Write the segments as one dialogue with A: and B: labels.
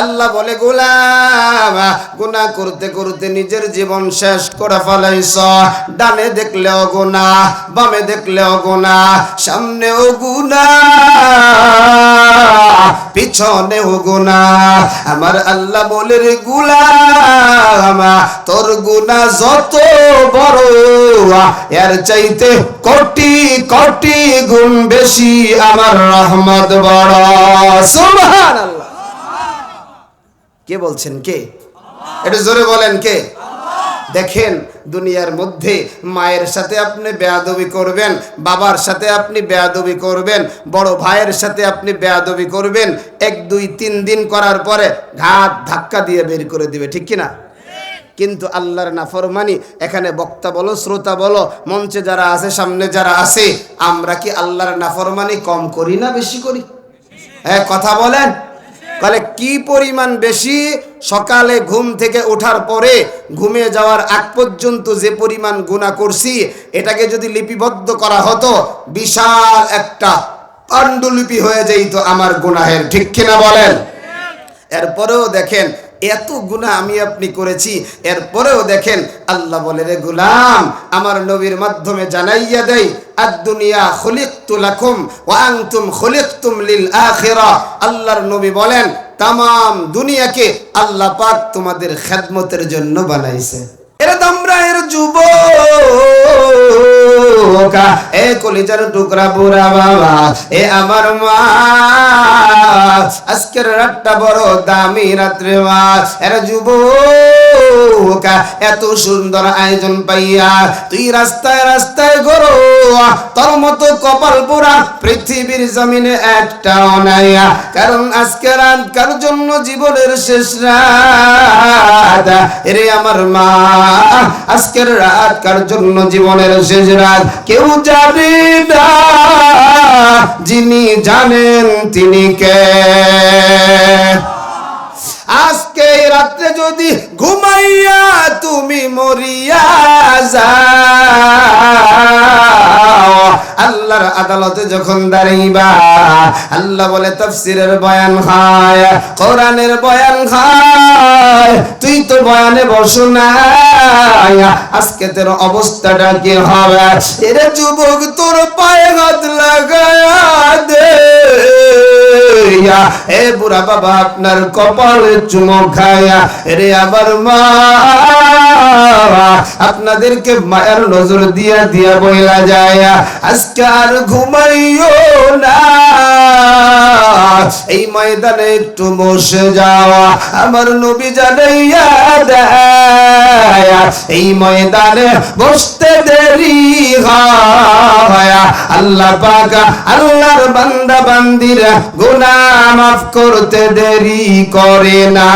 A: আল্লাহ বলে, গোলাম, গুনাহ করতে করতে নিজের জীবন শেষ করে ফেলাইছ। ডানে দেখলেও গুনা বামে দেখলেও গুনা সামনেও গুনা পিছনেও গুনা আমার আল্লাহ বলে রে গুলাম, তোর গুনা যত বড়, এর চাইতে কোটি কোটি গুণ বেশি আমার রহমত বড়। সুবহানাল্লাহ। কে বলছেন কে? একটু জোরে বলেন কে? দেখেন, দুনিয়ার মধ্যে মায়ের সাথে আপনি বেয়াদবি করবেন, বাবার সাথে আপনি বেয়াদবি করবেন, বড় ভাইয়ের সাথে আপনি বেয়াদবি করবেন, এক, দুই, তিন দিন করার পরে ঘাত ধাক্কা দিয়ে বের করে দিবে, ঠিক কিনা? কিন্তু আল্লাহর নাফরমানি, এখানে বক্তা বলো, শ্রোতা বলো, মঞ্চে যারা আছে, সামনে যারা আছে, আমরা কি আল্লাহর নাফরমানি কম করি না বেশি করি? হ্যাঁ কথা বলেন। তাহলে কি পরিমাণ বেশি? সকালে ঘুম থেকে ওঠার পরে ঘুমিয়ে যাওয়ার আগ পর্যন্ত যে পরিমাণ গুণা করছি, এটাকে যদি লিপিবদ্ধ করা হতো, বিশাল একটা পাণ্ডুলিপি হয়ে যেত আমার গুনাহের। ঠিক কিনা বলেন? এরপরেও দেখেন এত গুণা আমি আপনি করেছি। এরপরেও দেখেন, আল্লাহ বলে, রে গুলাম, আমার নবীর মাধ্যমে জানাইয়া দেয় আল্লাহর নবী বলেন দুনিয়াকে আল্লাহ পাক তোমাদের খেদমতের জন্য বানাইছে। এরা তোমরা এর যুব এ কলিজার টুকরা বুড়া বাবা, এ আমার মা। আজকের রাতটা বড় দামি রাত্রে মা। এরা যুবক। এত সুন্দর আয়োজন পাইয়া তুই রাস্তায় রাস্তায় গরো তোর মতো কপাল পোড়া পৃথিবীর জমিনে একটাও নাই কারণ আজকে রাত কার জন্য জীবনের শেষ রাত? রে আমার মা, আজকের রাত কার জন্য জীবনের শেষ রাত? কেউ জানে না যিনি জানেন তিনি কে। রাত্রে যদি ঘুমাইয়া তুমি মরিয়া যাও, আল্লাহর আদালতে যখন দাঁড়াইবা, আল্লাহ বলে, তাফসিরের বয়ান খায় কোরআনের বয়ান খায় তুই তো বয়ানে বসো না আজকে তোর অবস্থাটা কি হবে? এরে যুবক, তোর পায়ে হাত লাগায়া এ বুড়া বাবা, আপনার কপালে চুমো খায়া রে আমার মা, আপনাদেরকে মায়ের নজর দিয়া দিয়া বইলা যায়, আজকে আর ঘুমাইও না। এই ময়দানে একটু বসে যাওয়া, আমার নবী জানাইয়া দেয়। এই ময়দানে বসতে দেরি হয়। আল্লাহ পাকা আল্লাহর বান্দা বান্দিরা গুনাহ মাফ করতে দেরি করে না।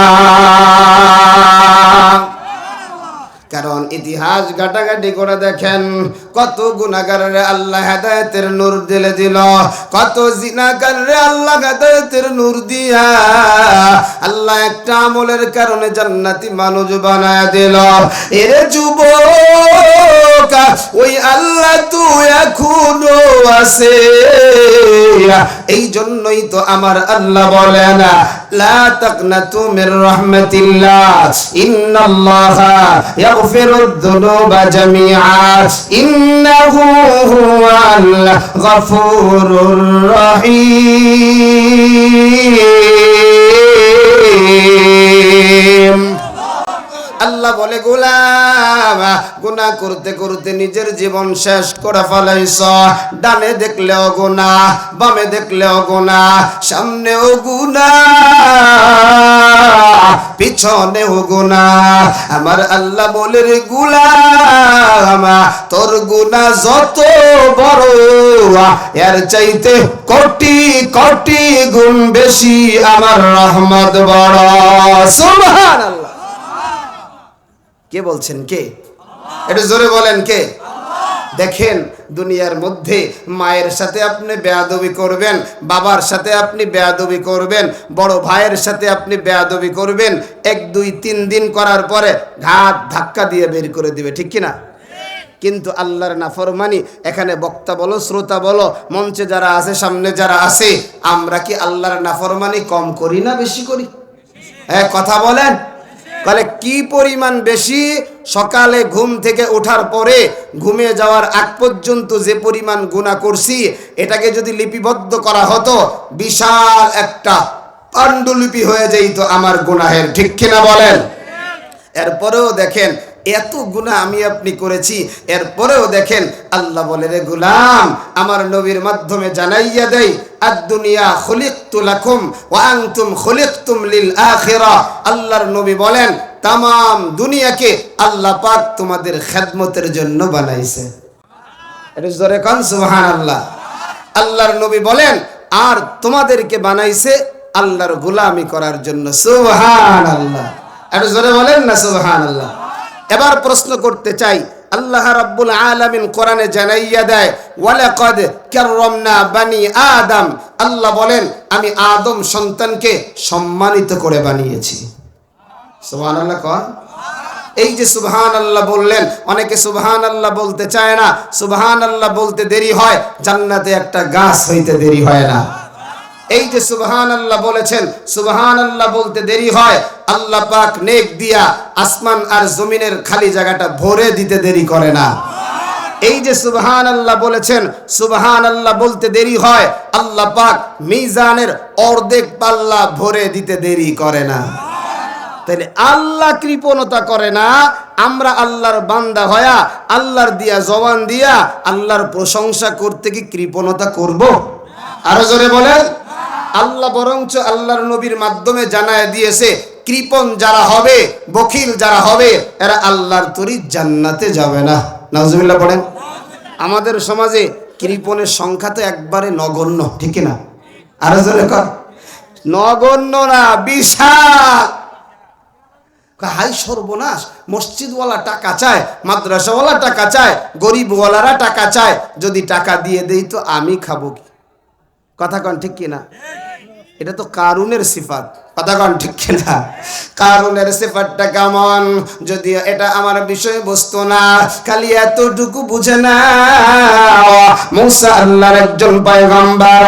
A: কারণ ইতিহাস ঘাটাঘাটি করে দেখেন, কত গুণাগারে আল্লাহ হেদায়তের নূর দিলে দিল, কত জিনাগারে আল্লাহ হেদায়তের নূর দিয়া আল্লাহ একটা আমলের কারণে জান্নাতি মানুষ বানায় দিল। এরে যুবক, ওই আল্লাহ তুই এখনও আছে এই জন্যই তো আমার আল্লাহ বলে না লা তাকনাতু মির রাহমাতিল্লাহ, ইন্নাল্লাহা ইয়াগফিরুদ যুনুবা জামিআ, ইন্নাহু হুয়াল গফুরুর রহিম. আল্লাহ বলে, গোলাম, গুনাহ করতে করতে নিজের জীবন শেষ করে ফেলাইছ। ডানে দেখলেও গুনা বামে দেখলেও গুনা সামনেও গুনা পিছনেও গুনা আমার আল্লাহ বলে রে গুলাম, তোর গুনা যত বড়, এর চাইতে কোটি কোটি গুণ বেশি আমার রহমত বড়। সুবহানাল্লাহ। কে বলছেন কে? একটু জোরে বলেন কে? দেখেন, দুনিয়ার মধ্যে মায়ের সাথে আপনি বেয়াদবি করবেন, বাবার সাথে আপনি বেয়াদবি করবেন, বড় ভাইয়ের সাথে আপনি বেয়াদবি করবেন, এক, দুই, তিন দিন করার পরে ঘাত ধাক্কা দিয়ে বের করে দিবে, ঠিক কিনা? কিন্তু আল্লাহর নাফরমানি, এখানে বক্তা বলো, শ্রোতা বলো, মঞ্চে যারা আছে, সামনে যারা আছে, আমরা কি আল্লাহর নাফরমানি কম করি না বেশি করি? হ্যাঁ কথা বলেন। তাহলে কি পরিমাণ বেশি? সকালে ঘুম থেকে ওঠার পরে ঘুমিয়ে যাওয়ার আগ পর্যন্ত যে পরিমাণ গুণা করছি, এটাকে যদি লিপিবদ্ধ করা হতো, বিশাল একটা পাণ্ডুলিপি হয়ে যেত আমার গুনাহের। ঠিক কিনা বলেন? এরপরেও দেখেন এত গুণা আমি আপনি করেছি। এরপরেও দেখেন, আল্লাহ বলে, রে গুলাম, আমার নবীর মাধ্যমে জানাইয়া দেই, আদ-দুনিয়া খুলিকতু লাকুম ওয়া আনতুম খুলিকতুম লিল আখিরা। আল্লাহর নবী বলেন, তামাম দুনিয়াকে আল্লাহ পাক তোমাদের খেদমতের জন্য বানাইছে। এটা জোরে কান, সুবহানাল্লাহ। আল্লাহর নবী বলেন, আর তোমাদেরকে বানাইছে আল্লাহর গোলামি করার জন্য। সুবহানাল্লাহ। এটা জোরে বলেন না, সুবহানাল্লাহ। এবার প্রশ্ন করতে চাই, আল্লাহ রাব্বুল আলামিন কোরআনে জানাইয়া দেয়, ওয়ালাকাদ কাররামনা বানি আদম। আল্লাহ বলেন, আমি আদম সন্তানকে সম্মানিত করে বানিয়েছি। সুবহানাল্লাহ কন। এই যে সুবহান আল্লাহ বললেন, অনেকে সুবহান আল্লাহ বলতে চায় না সুবহান আল্লাহ বলতে দেরি হয়, জান্নাতে একটা গাছ হইতে দেরি হয় না। এই যে সুবহান আল্লাহ বলেছেন সুবহান আল্লাহ বলতে দেরি হয়, আল্লাহ পাক নেক দিয়া আসমান আর জমিনের খালি জায়গাটা ভরে দিতে দেরি করে না। এই যে সুবহান আল্লাহ বলেছেন সুবহান আল্লাহ বলতে দেরি হয়, আল্লাহ পাক মিজানের অর্ধেক পাল্লা ভরে দিতে দেরি করে না। তাহলে আল্লাহ কৃপণতা করে না, আমরা আল্লাহর বান্দা হয়া, আল্লাহর দিয়া জবান দিয়া, আল্লাহর প্রশংসা করতে কি কৃপণতা করব? আরও জোরে বলেন। আল্লাহ বরঞ্চ আল্লাহর নবীর মাধ্যমে জানায় দিয়েছে, কৃপন যারা হবে, বখিল যারা হবে, এরা আল্লাহর তরি জান্নাতে যাবে না। নাজুবিল্লাহ পড়েন। আমাদের সমাজে কৃপণের সংখ্যা তো একবারে নগণ্য, ঠিক না? আরও জোরে কর। নগণ্য না, বিশাল। হাই সর্বনাশ, মসজিদওয়ালা টাকা চায়, মাদ্রাসাওয়ালা টাকা চায়, গরিবওয়ালারা টাকা চায়, যদি টাকা দিয়ে দেই তো আমি খাব কি? কথা কন, ঠিক কিনা এটা তো কারুনের সিফাত। কথা ঠিক কিনা? কারুনের সিফাতটা কেমন? যদি এটা আমার বিষয় বস্তু না, খালি এতটুকু বুঝে না মুসা আল্লাহর একজন পয়গম্বর,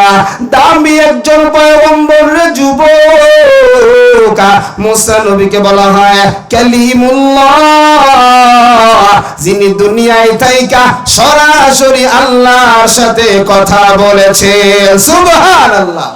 A: দামি একজন পয়গম্বর রে যুবক। মুসা নবীকে বলা হয় কালিমুল্লাহ। যিনি দুনিয়ায় থাইকা সরাসরি আল্লাহর সাথে কথা বলেছে। সুবহানাল্লাহ।